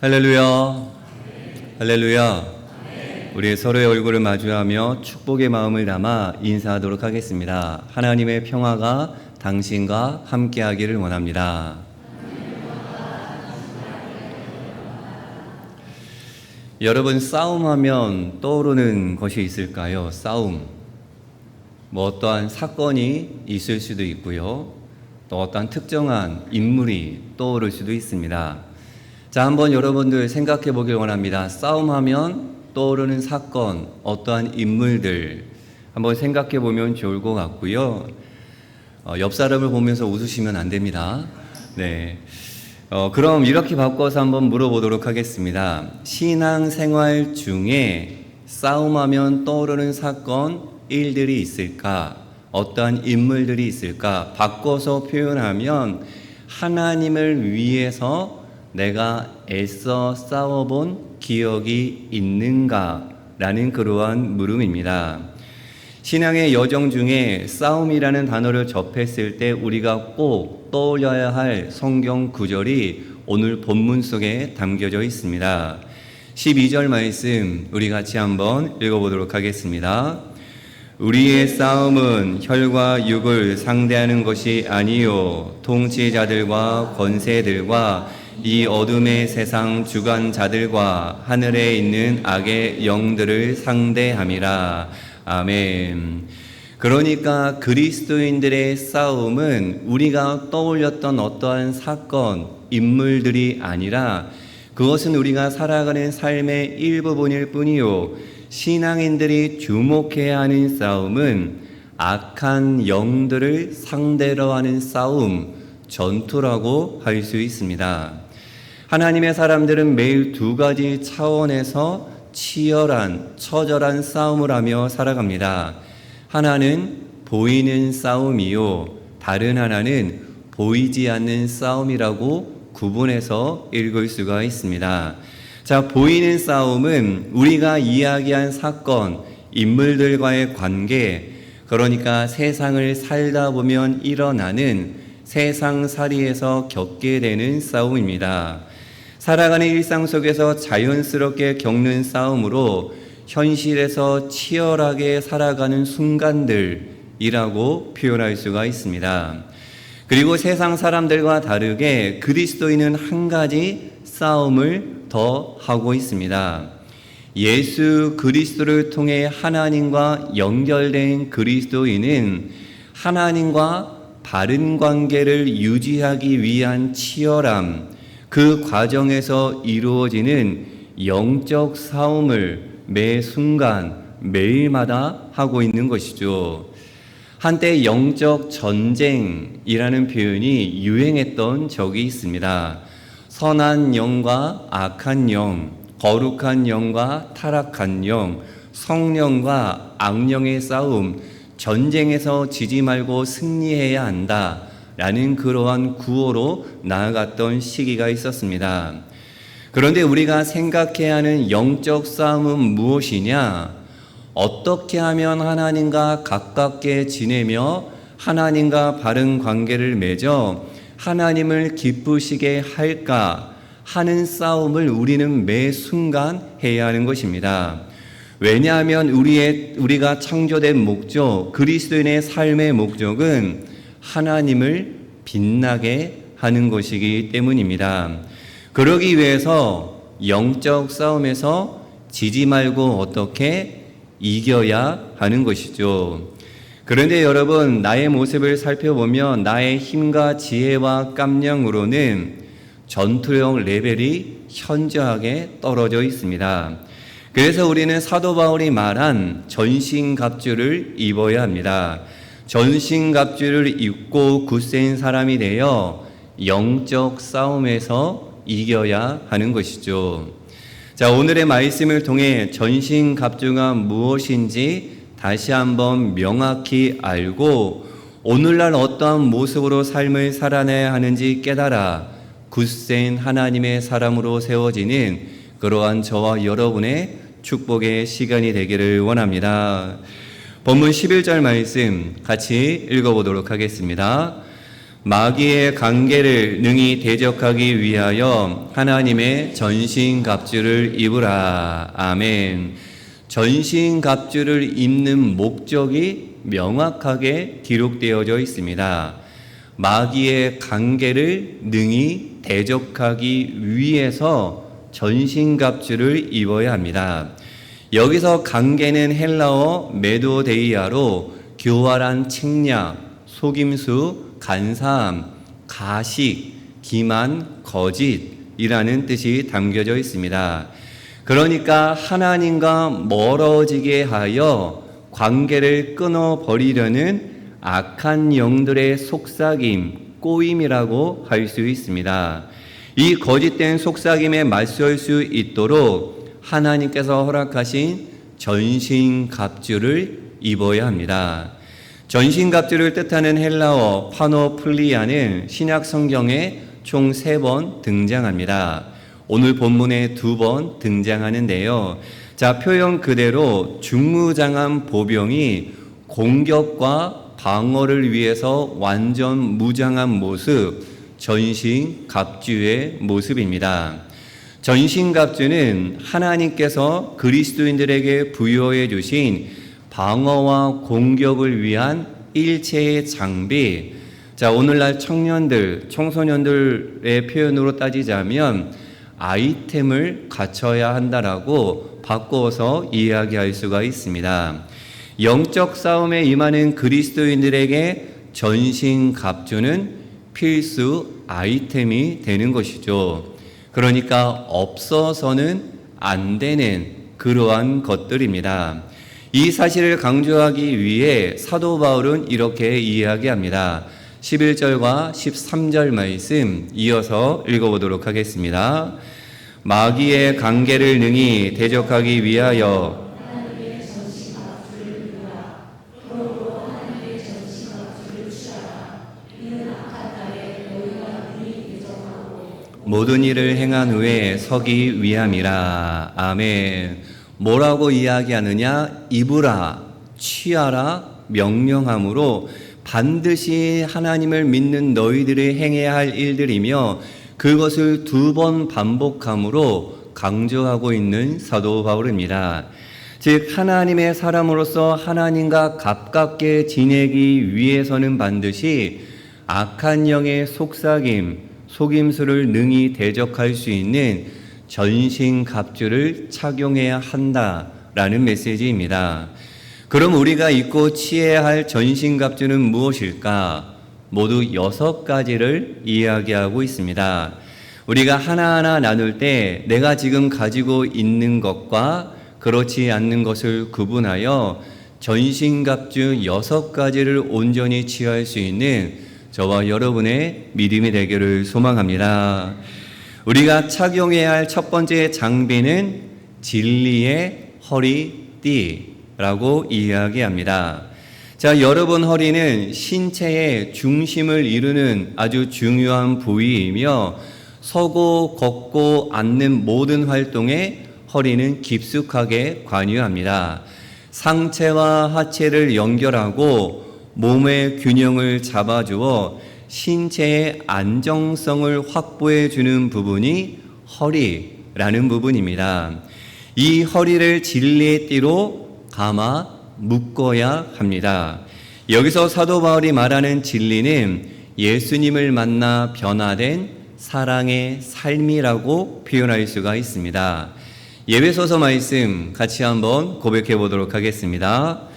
할렐루야. 할렐루야. 우리 서로의 얼굴을 마주하며 축복의 마음을 담아 인사하도록 하겠습니다. 하나님의 평화가 당신과 함께하기를 원합니다. 여러분 싸움하면 떠오르는 것이 있을까요? 싸움. 뭐 어떠한 사건이 있을 수도 있고요. 또 어떠한 특정한 인물이 떠오를 수도 있습니다. 자, 한번 여러분들 생각해 보길 원합니다. 싸움하면 떠오르는 사건, 어떠한 인물들 한번 생각해 보면 좋을 것 같고요. 어, 옆 사람을 보면서 웃으시면 안 됩니다. 네. 어, 그럼 이렇게 바꿔서 한번 물어보도록 하겠습니다. 신앙 생활 중에 싸움하면 떠오르는 사건, 일들이 있을까? 어떠한 인물들이 있을까? 바꿔서 표현하면 하나님을 위해서 내가 애써 싸워본 기억이 있는가? 라는 그러한 물음입니다. 신앙의 여정 중에 싸움이라는 단어를 접했을 때 우리가 꼭 떠올려야 할 성경 구절이 오늘 본문 속에 담겨져 있습니다. 12절 말씀 우리 같이 한번 읽어보도록 하겠습니다. 우리의 싸움은 혈과 육을 상대하는 것이 아니요 통치자들과 권세들과 이 어둠의 세상 주관자들과 하늘에 있는 악의 영들을 상대함이라. 아멘. 그러니까 그리스도인들의 싸움은 우리가 떠올렸던 어떠한 사건, 인물들이 아니라 그것은 우리가 살아가는 삶의 일부분일 뿐이요. 신앙인들이 주목해야 하는 싸움은 악한 영들을 상대로 하는 싸움, 전투라고 할 수 있습니다. 하나님의 사람들은 매일 두 가지 차원에서 치열한, 처절한 싸움을 하며 살아갑니다. 하나는 보이는 싸움이요. 다른 하나는 보이지 않는 싸움이라고 구분해서 읽을 수가 있습니다. 자, 보이는 싸움은 우리가 이야기한 사건, 인물들과의 관계, 그러니까 세상을 살다 보면 일어나는 세상 살이에서 겪게 되는 싸움입니다. 살아가는 일상 속에서 자연스럽게 겪는 싸움으로 현실에서 치열하게 살아가는 순간들이라고 표현할 수가 있습니다. 그리고 세상 사람들과 다르게 그리스도인은 한 가지 싸움을 더 하고 있습니다. 예수 그리스도를 통해 하나님과 연결된 그리스도인은 하나님과 바른 관계를 유지하기 위한 치열함, 그 과정에서 이루어지는 영적 싸움을 매 순간, 매일마다 하고 있는 것이죠. 한때 영적 전쟁이라는 표현이 유행했던 적이 있습니다. 선한 영과 악한 영, 거룩한 영과 타락한 영, 성령과 악령의 싸움, 전쟁에서 지지 말고 승리해야 한다. 라는 그러한 구호로 나아갔던 시기가 있었습니다. 그런데 우리가 생각해야 하는 영적 싸움은 무엇이냐? 어떻게 하면 하나님과 가깝게 지내며 하나님과 바른 관계를 맺어 하나님을 기쁘시게 할까 하는 싸움을 우리는 매 순간 해야 하는 것입니다. 왜냐하면 우리의 우리가 창조된 목적, 그리스도인의 삶의 목적은 하나님을 빛나게 하는 것이기 때문입니다. 그러기 위해서 영적 싸움에서 지지 말고 어떻게 이겨야 하는 것이죠. 그런데 여러분, 나의 모습을 살펴보면 나의 힘과 지혜와 깜냥으로는 전투력 레벨이 현저하게 떨어져 있습니다. 그래서 우리는 사도 바울이 말한 전신 갑주를 입어야 합니다. 전신갑주를 입고 굳센 사람이 되어 영적 싸움에서 이겨야 하는 것이죠. 자, 오늘의 말씀을 통해 전신갑주가 무엇인지 다시 한번 명확히 알고 오늘날 어떠한 모습으로 삶을 살아내야 하는지 깨달아 굳센 하나님의 사람으로 세워지는 그러한 저와 여러분의 축복의 시간이 되기를 원합니다. 본문 11절 말씀 같이 읽어보도록 하겠습니다. 마귀의 관계를 능히 대적하기 위하여 하나님의 전신 갑주를 입으라. 아멘. 전신 갑주를 입는 목적이 명확하게 기록되어져 있습니다. 마귀의 관계를 능히 대적하기 위해서 전신 갑주를 입어야 합니다. 여기서 관계는 헬라어 메도데이아로 교활한 책략, 속임수, 간사함, 가식, 기만, 거짓이라는 뜻이 담겨져 있습니다. 그러니까 하나님과 멀어지게 하여 관계를 끊어버리려는 악한 영들의 속삭임, 꼬임이라고 할 수 있습니다. 이 거짓된 속삭임에 맞설 수 있도록 하나님께서 허락하신 전신 갑주를 입어야 합니다. 전신 갑주를 뜻하는 헬라어 파노플리아는 신약 성경에 총 세 번 등장합니다. 오늘 본문에 두 번 등장하는데요. 자, 표현 그대로 중무장한 보병이 공격과 방어를 위해서 완전 무장한 모습, 전신 갑주의 모습입니다. 전신갑주는 하나님께서 그리스도인들에게 부여해 주신 방어와 공격을 위한 일체의 장비. 자, 오늘날 청년들, 청소년들의 표현으로 따지자면 아이템을 갖춰야 한다라고 바꿔서 이야기할 수가 있습니다. 영적 싸움에 임하는 그리스도인들에게 전신 갑주는 필수 아이템이 되는 것이죠. 그러니까 없어서는 안 되는 그러한 것들입니다. 이 사실을 강조하기 위해 사도 바울은 이렇게 이야기합니다. 11절과 13절 말씀 이어서 읽어보도록 하겠습니다. 마귀의 관계를 능히 대적하기 위하여 모든 일을 행한 후에 서기 위함이라. 아멘. 뭐라고 이야기하느냐? 입으라, 취하라, 명령함으로 반드시 하나님을 믿는 너희들이 행해야 할 일들이며 그것을 두 번 반복함으로 강조하고 있는 사도 바울입니다. 즉, 하나님의 사람으로서 하나님과 가깝게 지내기 위해서는 반드시 악한 영의 속삭임, 속임수를 능히 대적할 수 있는 전신 갑주를 착용해야 한다라는 메시지입니다. 그럼 우리가 입고 취해야 할 전신 갑주는 무엇일까? 모두 여섯 가지를 이야기하고 있습니다. 우리가 하나하나 나눌 때 내가 지금 가지고 있는 것과 그렇지 않는 것을 구분하여 전신갑주 여섯 가지를 온전히 취할 수 있는 저와 여러분의 믿음이 되기를 소망합니다. 우리가 착용해야 할 첫 번째 장비는 진리의 허리띠라고 이야기합니다. 자, 여러분 허리는 신체의 중심을 이루는 아주 중요한 부위이며 서고 걷고 앉는 모든 활동에 허리는 깊숙하게 관여합니다. 상체와 하체를 연결하고 몸의 균형을 잡아주어 신체의 안정성을 확보해 주는 부분이 허리라는 부분입니다. 이 허리를 진리의 띠로 감아 묶어야 합니다. 여기서 사도 바울이 말하는 진리는 예수님을 만나 변화된 사랑의 삶이라고 표현할 수가 있습니다. 예배소서 말씀 같이 한번 고백해 보도록 하겠습니다.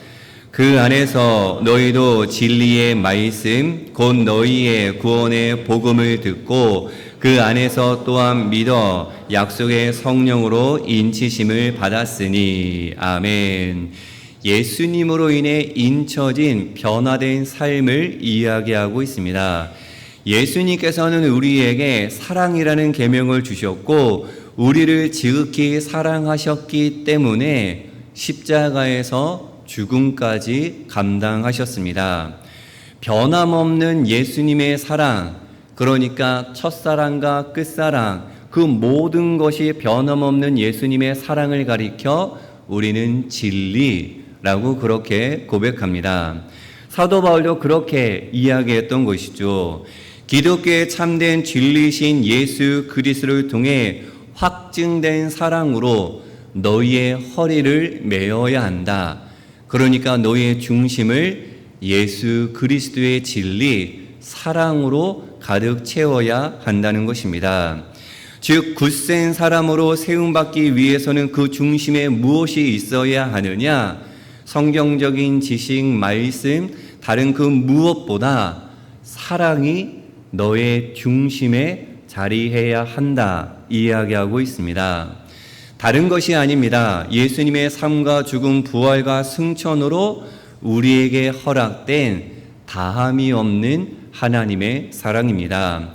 그 안에서 너희도 진리의 말씀, 곧 너희의 구원의 복음을 듣고 그 안에서 또한 믿어 약속의 성령으로 인치심을 받았으니, 아멘. 예수님으로 인해 인쳐진 변화된 삶을 이야기하고 있습니다. 예수님께서는 우리에게 사랑이라는 계명을 주셨고 우리를 지극히 사랑하셨기 때문에 십자가에서 죽음까지 감당하셨습니다. 변함없는 예수님의 사랑, 그러니까 첫사랑과 끝사랑, 그 모든 것이 변함없는 예수님의 사랑을 가리켜 우리는 진리라고 그렇게 고백합니다. 사도 바울도 그렇게 이야기했던 것이죠. 기독교의 참된 진리신 예수 그리스도를 통해 확증된 사랑으로 너희의 허리를 메어야 한다. 그러니까 너희의 중심을 예수 그리스도의 진리, 사랑으로 가득 채워야 한다는 것입니다. 즉, 굳센 사람으로 세움받기 위해서는 그 중심에 무엇이 있어야 하느냐? 성경적인 지식, 말씀, 다른 그 무엇보다 사랑이 너의 중심에 자리해야 한다. 이야기하고 있습니다. 다른 것이 아닙니다. 예수님의 삶과 죽음, 부활과 승천으로 우리에게 허락된 다함이 없는 하나님의 사랑입니다.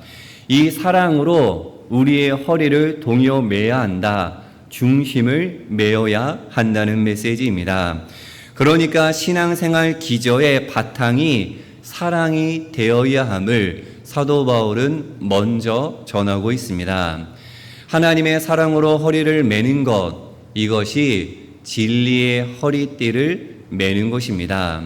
이 사랑으로 우리의 허리를 동여 매야 한다. 중심을 메어야 한다는 메시지입니다. 그러니까 신앙생활 기저의 바탕이 사랑이 되어야 함을 사도 바울은 먼저 전하고 있습니다. 하나님의 사랑으로 허리를 매는 것, 이것이 진리의 허리띠를 매는 것입니다.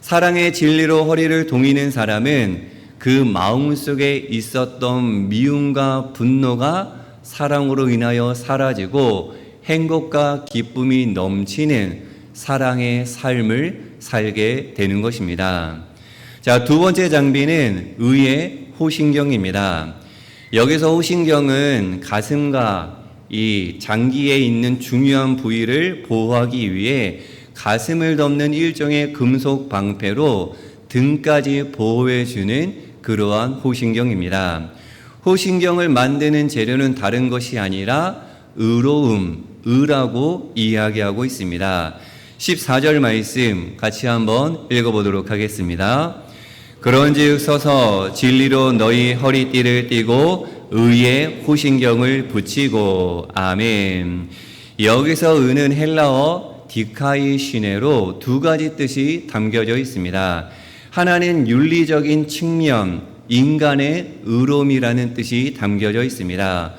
사랑의 진리로 허리를 동이는 사람은 그 마음 속에 있었던 미움과 분노가 사랑으로 인하여 사라지고 행복과 기쁨이 넘치는 사랑의 삶을 살게 되는 것입니다. 자, 두 번째 장비는 의의 호신경입니다. 여기서 호신경은 가슴과 이 장기에 있는 중요한 부위를 보호하기 위해 가슴을 덮는 일종의 금속 방패로 등까지 보호해 주는 그러한 호신경입니다. 호신경을 만드는 재료는 다른 것이 아니라 의로움, 의라고 이야기하고 있습니다. 14절 말씀 같이 한번 읽어보도록 하겠습니다. 그런즉 서서 진리로 너희 허리띠를 띠고 의의 호신경을 붙이고 아멘. 여기서 의는 헬라어 디카이 시네로 두 가지 뜻이 담겨져 있습니다. 하나는 윤리적인 측면, 인간의 의로움이라는 뜻이 담겨져 있습니다.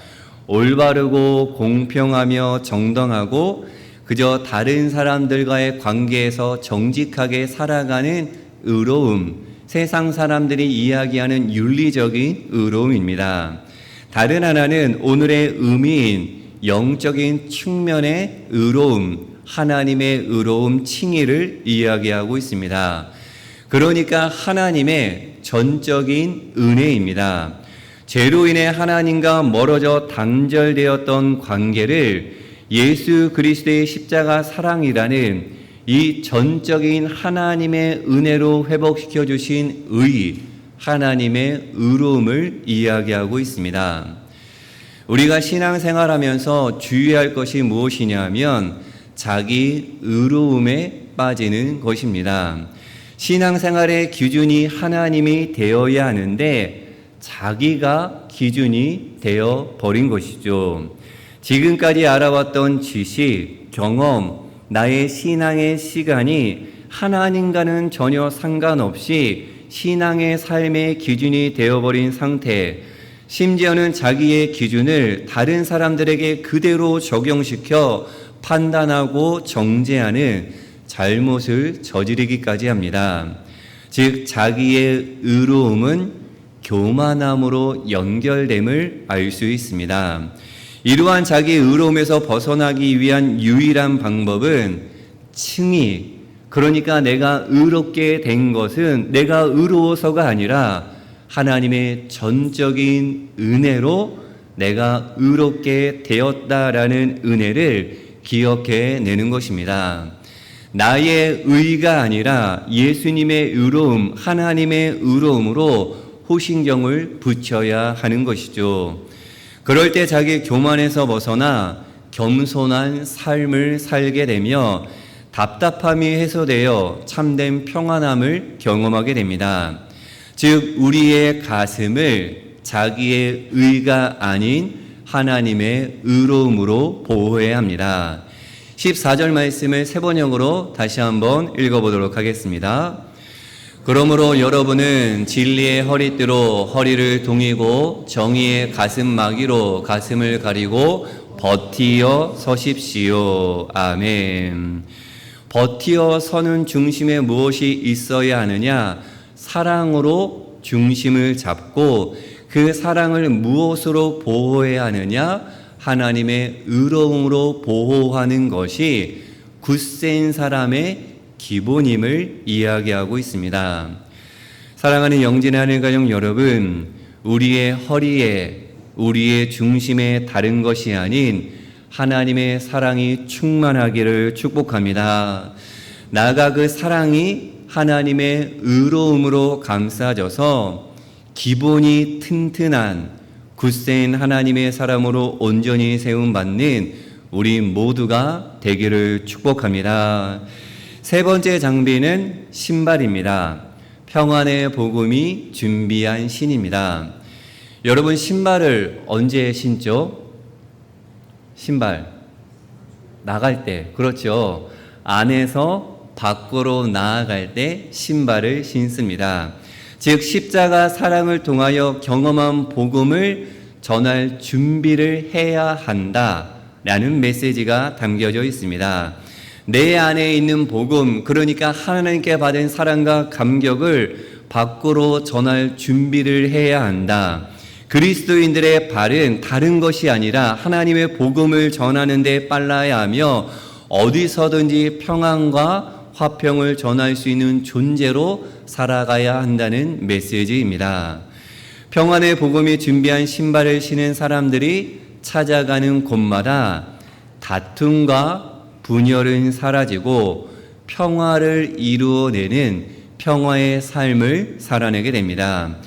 올바르고 공평하며 정당하고 그저 다른 사람들과의 관계에서 정직하게 살아가는 의로움, 세상 사람들이 이야기하는 윤리적인 의로움입니다. 다른 하나는 오늘의 의미인 영적인 측면의 의로움, 하나님의 의로움 칭의를 이야기하고 있습니다. 그러니까 하나님의 전적인 은혜입니다. 죄로 인해 하나님과 멀어져 단절되었던 관계를 예수 그리스도의 십자가 사랑이라는 이 전적인 하나님의 은혜로 회복시켜 주신 의, 하나님의 의로움을 이야기하고 있습니다. 우리가 신앙생활 하면서 주의할 것이 무엇이냐면 자기 의로움에 빠지는 것입니다. 신앙생활의 기준이 하나님이 되어야 하는데 자기가 기준이 되어 버린 것이죠. 지금까지 알아왔던 지식, 경험, 나의 신앙의 시간이 하나님과는 전혀 상관없이 신앙의 삶의 기준이 되어버린 상태, 심지어는 자기의 기준을 다른 사람들에게 그대로 적용시켜 판단하고 정죄하는 잘못을 저지르기까지 합니다. 즉, 자기의 의로움은 교만함으로 연결됨을 알 수 있습니다. 이러한 자기 의로움에서 벗어나기 위한 유일한 방법은 칭의, 그러니까 내가 의롭게 된 것은 내가 의로워서가 아니라 하나님의 전적인 은혜로 내가 의롭게 되었다라는 은혜를 기억해 내는 것입니다. 나의 의가 아니라 예수님의 의로움, 하나님의 의로움으로 호신경을 붙여야 하는 것이죠. 그럴 때 자기 교만에서 벗어나 겸손한 삶을 살게 되며 답답함이 해소되어 참된 평안함을 경험하게 됩니다. 즉, 우리의 가슴을 자기의 의가 아닌 하나님의 의로움으로 보호해야 합니다. 14절 말씀을 세 번역으로 다시 한번 읽어보도록 하겠습니다. 그러므로 여러분은 진리의 허리띠로 허리를 동이고 정의의 가슴 마기로 가슴을 가리고 버티어 서십시오. 아멘. 버티어 서는 중심에 무엇이 있어야 하느냐? 사랑으로 중심을 잡고 그 사랑을 무엇으로 보호해야 하느냐? 하나님의 의로움으로 보호하는 것이 굳센 사람의 기본임을 이야기하고 있습니다. 사랑하는 영진의 하늘 가족 여러분, 우리의 허리에, 우리의 중심에 다른 것이 아닌 하나님의 사랑이 충만하기를 축복합니다. 나가 그 사랑이 하나님의 의로움으로 감싸져서 기본이 튼튼한 굳센 하나님의 사람으로 온전히 세움받는 우리 모두가 되기를 축복합니다. 세 번째 장비는 신발입니다. 평안의 복음이 준비한 신입니다. 여러분 신발을 언제 신죠? 신발 나갈 때 그렇죠. 안에서 밖으로 나아갈 때 신발을 신습니다. 즉 십자가 사랑을 통하여 경험한 복음을 전할 준비를 해야 한다라는 메시지가 담겨져 있습니다. 내 안에 있는 복음, 그러니까 하나님께 받은 사랑과 감격을 밖으로 전할 준비를 해야 한다. 그리스도인들의 발은 다른 것이 아니라 하나님의 복음을 전하는 데 빨라야 하며 어디서든지 평안과 화평을 전할 수 있는 존재로 살아가야 한다는 메시지입니다. 평안의 복음이 준비한 신발을 신은 사람들이 찾아가는 곳마다 다툼과 분열은 사라지고 평화를 이루어내는 평화의 삶을 살아내게 됩니다.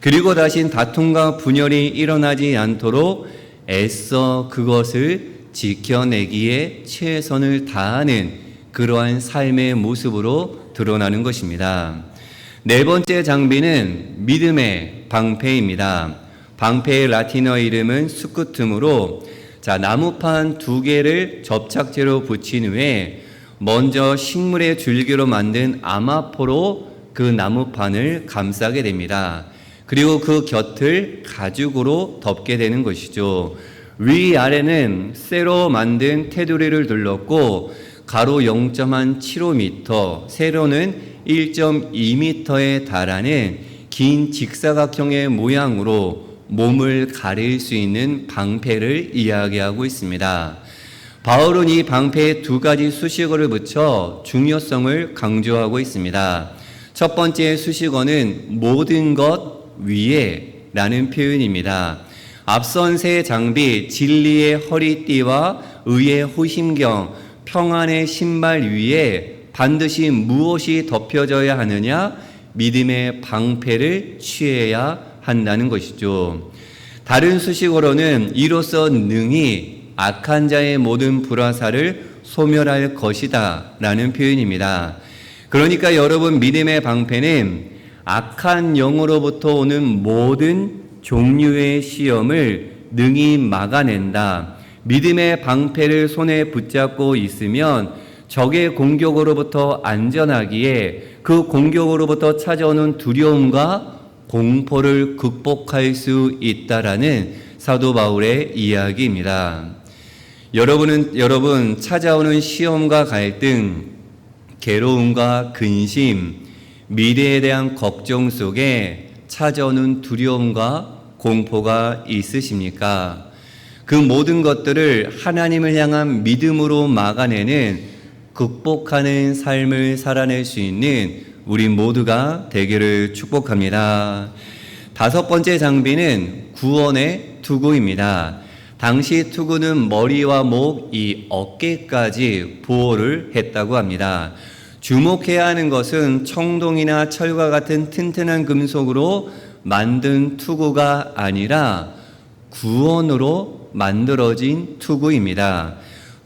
그리고 다신 다툼과 분열이 일어나지 않도록 애써 그것을 지켜내기에 최선을 다하는 그러한 삶의 모습으로 드러나는 것입니다. 네 번째 장비는 믿음의 방패입니다. 방패의 라틴어 이름은 스쿠툼으로 자, 나무판 두 개를 접착제로 붙인 후에 먼저 식물의 줄기로 만든 아마포로 그 나무판을 감싸게 됩니다. 그리고 그 곁을 가죽으로 덮게 되는 것이죠. 위아래는 쇠로 만든 테두리를 둘렀고 가로 0.75m, 세로는 1.2m에 달하는 긴 직사각형의 모양으로 몸을 가릴 수 있는 방패를 이야기하고 있습니다. 바울은 이 방패에 두 가지 수식어를 붙여 중요성을 강조하고 있습니다. 첫 번째 수식어는 모든 것 위에 라는 표현입니다. 앞선 세 장비, 진리의 허리띠와 의의 호심경, 평안의 신발 위에 반드시 무엇이 덮여져야 하느냐? 믿음의 방패를 취해야 한다는 것이죠. 다른 수식어로는 이로써 능히 악한 자의 모든 불화사를 소멸할 것이다 라는 표현입니다. 그러니까 여러분 믿음의 방패는 악한 영으로부터 오는 모든 종류의 시험을 능히 막아낸다. 믿음의 방패를 손에 붙잡고 있으면 적의 공격으로부터 안전하기에 그 공격으로부터 찾아오는 두려움과 공포를 극복할 수 있다라는 사도 바울의 이야기입니다. 여러분은 여러분 찾아오는 시험과 갈등, 괴로움과 근심, 미래에 대한 걱정 속에 찾아오는 두려움과 공포가 있으십니까? 그 모든 것들을 하나님을 향한 믿음으로 막아내는 극복하는 삶을 살아낼 수 있는 우리 모두가 되기를 축복합니다. 다섯 번째 장비는 구원의 투구입니다. 당시 투구는 머리와 목, 이 어깨까지 보호를 했다고 합니다. 주목해야 하는 것은 청동이나 철과 같은 튼튼한 금속으로 만든 투구가 아니라 구원으로 만들어진 투구입니다.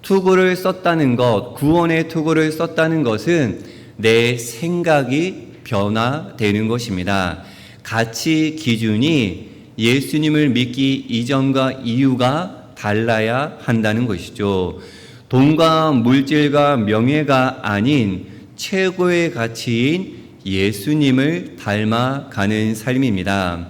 투구를 썼다는 것, 구원의 투구를 썼다는 것은 내 생각이 변화되는 것입니다. 가치 기준이 예수님을 믿기 이전과 이유가 달라야 한다는 것이죠. 돈과 물질과 명예가 아닌 최고의 가치인 예수님을 닮아가는 삶입니다.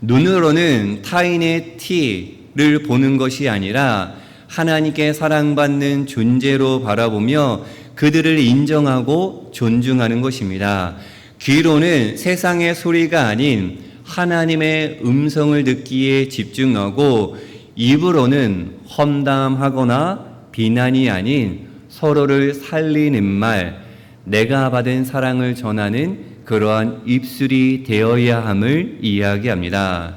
눈으로는 타인의 티를 보는 것이 아니라 하나님께 사랑받는 존재로 바라보며 그들을 인정하고 존중하는 것입니다. 귀로는 세상의 소리가 아닌 하나님의 음성을 듣기에 집중하고 입으로는 험담하거나 비난이 아닌 서로를 살리는 말, 내가 받은 사랑을 전하는 그러한 입술이 되어야 함을 이야기합니다.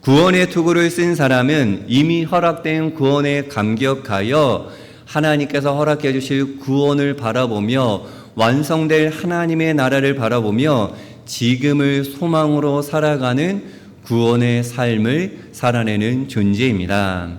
구원의 투구를 쓴 사람은 이미 허락된 구원에 감격하여 하나님께서 허락해 주실 구원을 바라보며 완성될 하나님의 나라를 바라보며 지금을 소망으로 살아가는 구원의 삶을 살아내는 존재입니다.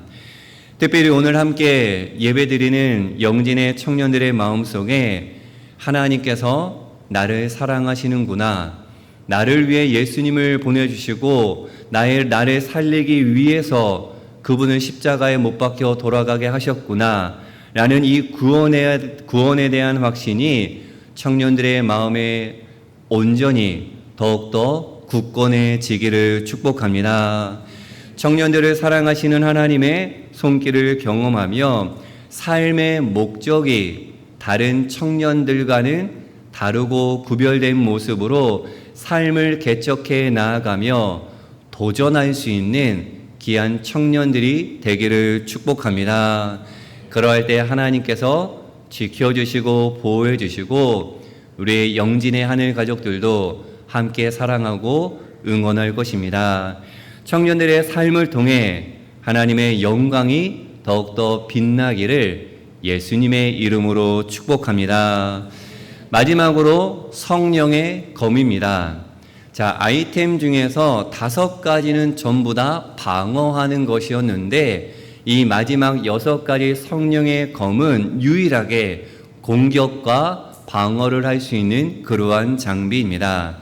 특별히 오늘 함께 예배드리는 영진의 청년들의 마음속에 하나님께서 나를 사랑하시는구나. 나를 위해 예수님을 보내주시고 나의 나를 살리기 위해서 그분을 십자가에 못 박혀 돌아가게 하셨구나. 라는 이 구원에, 구원에 대한 확신이 청년들의 마음에 온전히 더욱더 굳건해지기를 축복합니다. 청년들을 사랑하시는 하나님의 손길을 경험하며 삶의 목적이 다른 청년들과는 다르고 구별된 모습으로 삶을 개척해 나아가며 도전할 수 있는 귀한 청년들이 되기를 축복합니다. 그러할 때 하나님께서 지켜주시고 보호해주시고 우리 영진의 하늘 가족들도 함께 사랑하고 응원할 것입니다. 청년들의 삶을 통해 하나님의 영광이 더욱더 빛나기를 예수님의 이름으로 축복합니다. 마지막으로 성령의 검입니다. 자, 아이템 중에서 다섯 가지는 전부 다 방어하는 것이었는데 이 마지막 여섯 가지 성령의 검은 유일하게 공격과 방어를 할 수 있는 그러한 장비입니다.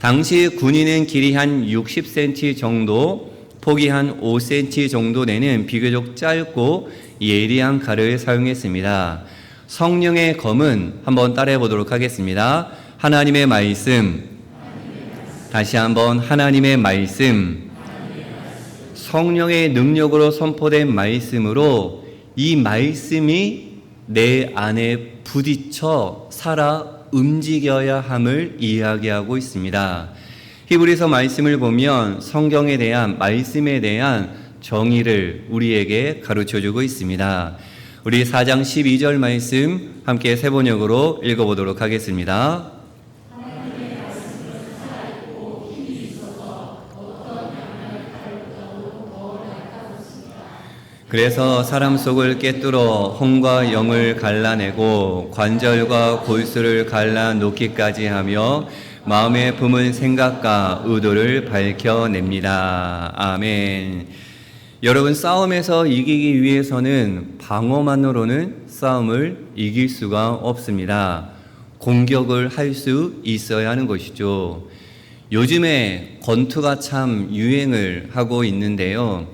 당시 군인은 길이 한 60cm 정도, 폭이 한 5cm 정도 되는 비교적 짧고 예리한 칼을 사용했습니다. 성령의 검은 한번 따라해 보도록 하겠습니다. 하나님의 말씀. 다시 한번 하나님의 말씀. 성령의 능력으로 선포된 말씀으로 이 말씀이 내 안에 부딪혀 살아 움직여야 함을 이야기하고 있습니다. 히브리서 말씀을 보면 성경에 대한 말씀에 대한 정의를 우리에게 가르쳐 주고 있습니다. 우리 4장 12절 말씀 함께 세 번역으로 읽어 보도록 하겠습니다. 그래서 사람 속을 꿰뚫어 혼과 영을 갈라내고 관절과 골수를 갈라 놓기까지 하며 마음에 품은 생각과 의도를 밝혀냅니다. 아멘. 여러분 싸움에서 이기기 위해서는 방어만으로는 싸움을 이길 수가 없습니다. 공격을 할 수 있어야 하는 것이죠. 요즘에 권투가 참 유행을 하고 있는데요.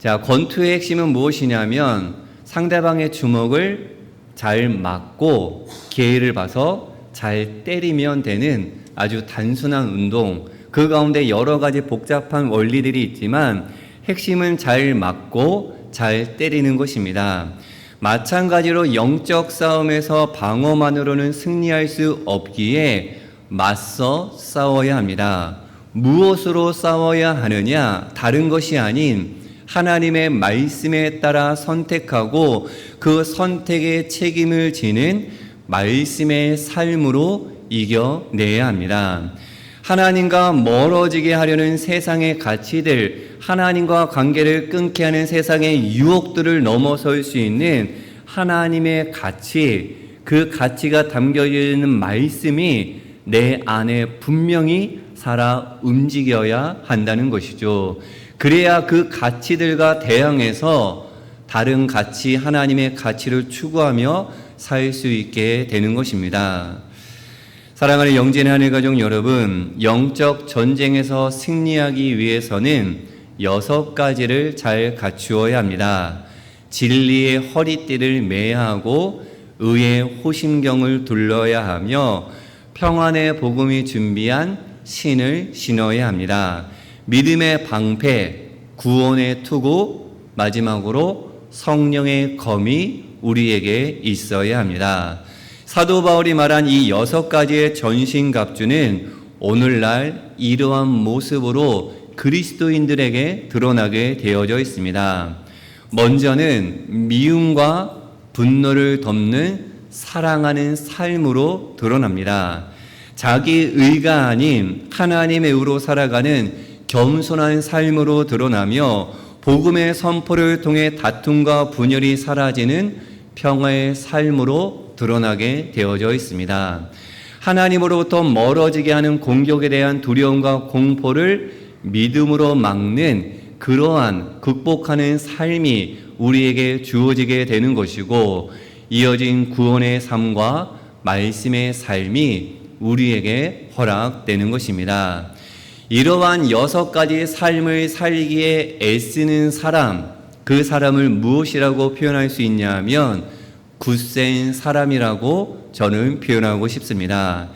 자, 권투의 핵심은 무엇이냐면 상대방의 주먹을 잘 맞고 기회를 봐서 잘 때리면 되는 아주 단순한 운동. 그 가운데 여러 가지 복잡한 원리들이 있지만 핵심은 잘 맞고 잘 때리는 것입니다. 마찬가지로 영적 싸움에서 방어만으로는 승리할 수 없기에 맞서 싸워야 합니다. 무엇으로 싸워야 하느냐? 다른 것이 아닌 하나님의 말씀에 따라 선택하고 그 선택의 책임을 지는 말씀의 삶으로 이겨내야 합니다. 하나님과 멀어지게 하려는 세상의 가치들, 하나님과 관계를 끊게 하는 세상의 유혹들을 넘어설 수 있는 하나님의 가치, 그 가치가 담겨져 있는 말씀이 내 안에 분명히 살아 움직여야 한다는 것이죠. 그래야 그 가치들과 대항해서 다른 가치, 하나님의 가치를 추구하며 살 수 있게 되는 것입니다. 사랑하는 영진의 하늘 가족 여러분, 영적 전쟁에서 승리하기 위해서는 여섯 가지를 잘 갖추어야 합니다. 진리의 허리띠를 매야 하고 의의 호심경을 둘러야 하며 평안의 복음이 준비한 신을 신어야 합니다. 믿음의 방패, 구원의 투구, 마지막으로 성령의 검이 우리에게 있어야 합니다. 사도 바울이 말한 이 여섯 가지의 전신갑주는 오늘날 이러한 모습으로 그리스도인들에게 드러나게 되어져 있습니다. 먼저는 미움과 분노를 덮는 사랑하는 삶으로 드러납니다. 자기 의가 아닌 하나님의 의로 살아가는 겸손한 삶으로 드러나며 복음의 선포를 통해 다툼과 분열이 사라지는 평화의 삶으로 드러나게 되어져 있습니다. 하나님으로부터 멀어지게 하는 공격에 대한 두려움과 공포를 믿음으로 막는 그러한 극복하는 삶이 우리에게 주어지게 되는 것이고 이어진 구원의 삶과 말씀의 삶이 우리에게 허락되는 것입니다. 이러한 여섯 가지 삶을 살기에 애쓰는 사람, 그 사람을 무엇이라고 표현할 수 있냐 하면 굳센 사람이라고 저는 표현하고 싶습니다.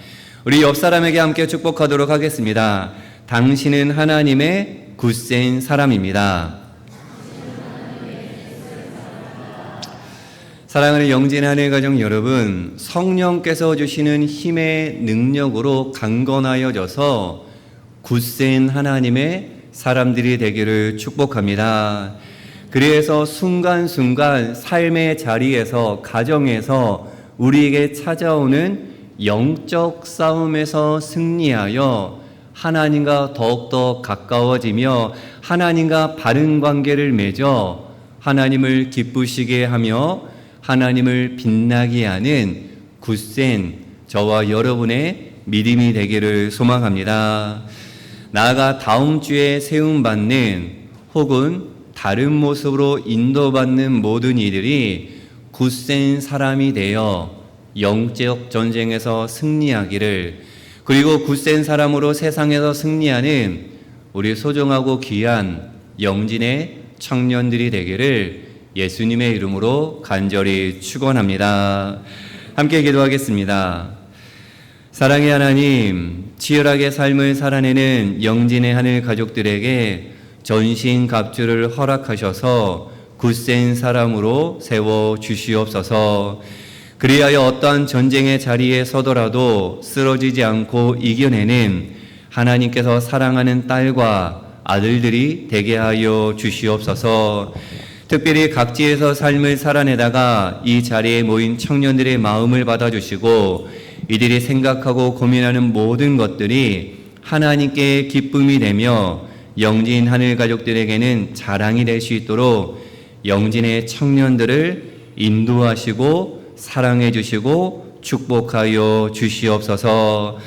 우리 옆 사람에게 함께 축복하도록 하겠습니다. 당신은 하나님의 굳센 사람입니다. 사랑하는 영진 하늘 가정 여러분, 성령께서 주시는 힘의 능력으로 강건하여져서 굳센 하나님의 사람들이 되기를 축복합니다. 그래서 순간순간 삶의 자리에서, 가정에서 우리에게 찾아오는 영적 싸움에서 승리하여 하나님과 더욱더 가까워지며 하나님과 바른 관계를 맺어 하나님을 기쁘시게 하며 하나님을 빛나게 하는 굳센 저와 여러분의 믿음이 되기를 소망합니다. 나아가 다음 주에 세움받는 혹은 다른 모습으로 인도받는 모든 이들이 굳센 사람이 되어 영적 전쟁에서 승리하기를 그리고 굳센 사람으로 세상에서 승리하는 우리 소중하고 귀한 영진의 청년들이 되기를 예수님의 이름으로 간절히 축원합니다. 함께 기도하겠습니다. 사랑의 하나님, 치열하게 삶을 살아내는 영진의 하늘 가족들에게 전신 갑주를 허락하셔서 굳센 사람으로 세워 주시옵소서. 그리하여 어떠한 전쟁의 자리에 서더라도 쓰러지지 않고 이겨내는 하나님께서 사랑하는 딸과 아들들이 되게 하여 주시옵소서. 특별히 각지에서 삶을 살아내다가 이 자리에 모인 청년들의 마음을 받아주시고 이들이 생각하고 고민하는 모든 것들이 하나님께 기쁨이 되며 영진 하늘 가족들에게는 자랑이 될 수 있도록 영진의 청년들을 인도하시고 사랑해 주시고 축복하여 주시옵소서.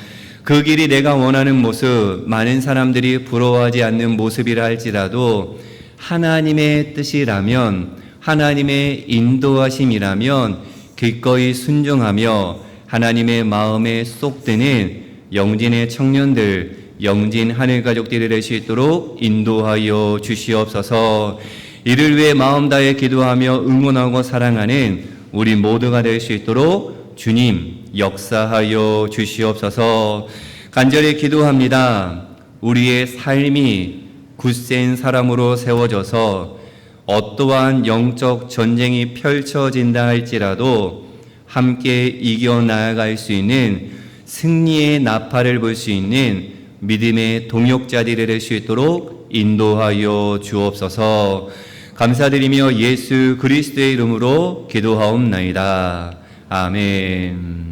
그 길이 내가 원하는 모습, 많은 사람들이 부러워하지 않는 모습이라 할지라도 하나님의 뜻이라면 하나님의 인도하심이라면 기꺼이 순종하며 하나님의 마음에 쏙 드는 영진의 청년들 영진 하늘 가족들이 될 수 있도록 인도하여 주시옵소서. 이를 위해 마음 다해 기도하며 응원하고 사랑하는 우리 모두가 될 수 있도록 주님 역사하여 주시옵소서. 간절히 기도합니다. 우리의 삶이 굳센 사람으로 세워져서 어떠한 영적 전쟁이 펼쳐진다 할지라도 함께 이겨 나아갈 수 있는 승리의 나팔을 볼 수 있는 믿음의 동역자들이 될 수 있도록 인도하여 주옵소서. 감사드리며 예수 그리스도의 이름으로 기도하옵나이다. 아멘.